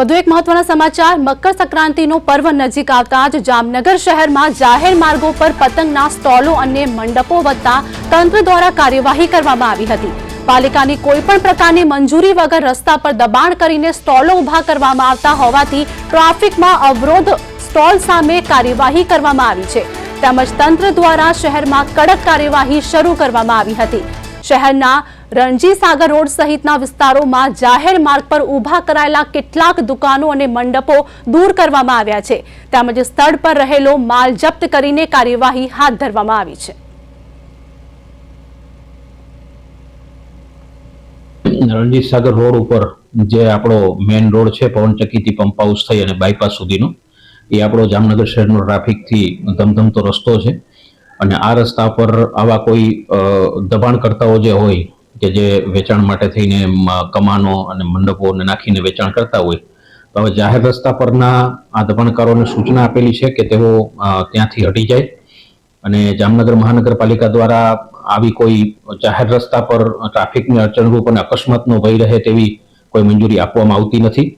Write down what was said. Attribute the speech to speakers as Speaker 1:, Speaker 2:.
Speaker 1: વધુ એક મહત્વના સમાચાર, મકર સંક્રાંતિનો પર્વ નજીક આવતા જ જામનગર શહેરમાં જાહેર માર્ગો પર પતંગના સ્ટોલો અને મંડપો વધતા તંત્ર દ્વારા કાર્યવાહી કરવામાં આવી હતી. પાલિકાની કોઈ પણ પ્રકારની મંજૂરી વગર રસ્તા પર દબાણ કરીને સ્ટોલો ઊભા કરવામાં આવતા હોવાથી ટ્રાફિકમાં અવરોધ, સ્ટોલ સામે કાર્યવાહી કરવામાં આવી છે. તેમજ તંત્ર દ્વારા શહેરમાં કડક કાર્યવાહી શરૂ કરવામાં આવી હતી. શહેરના રણજી સાગર રોડ સહિતના વિસ્તારોમાં જાહેર માર્ગ પર ઊભા કરાયેલા કેટલાક દુકાનો અને મંડપો દૂર કરવામાં આવ્યા છે. તેમજ સ્થળ પર રહેલો માલ જપ્ત કરીને કાર્યવાહી હાથ ધરવામાં આવી છે.
Speaker 2: રણજીત સાગર રોડ ઉપર જે આપણો મેઇન રોડ છે, પવનચક્કીથી પંપ હાઉસ થઈ અને બાયપાસ સુધીનો, એ આપણો જામનગર શહેરનો ટ્રાફિકથી ધમધમતો રસ્તો છે. અને આ રસ્તા પર આવા કોઈ દબાણકર્તાઓ જે હોય, કે જે વેચાણ માટે થઈને કમાનો અને મંડપોને નાખીને વેચાણ કરતા હોય, તો હવે જાહેર રસ્તા પરના આ દબાણકારોને સૂચના આપેલી છે કે તેઓ ત્યાંથી હટી જાય. અને જામનગર મહાનગરપાલિકા દ્વારા આવી કોઈ જાહેર રસ્તા પર ટ્રાફિકની અડચણરૂપ અને અકસ્માતનો ભય રહે તેવી કોઈ મંજૂરી આપવામાં આવતી નથી.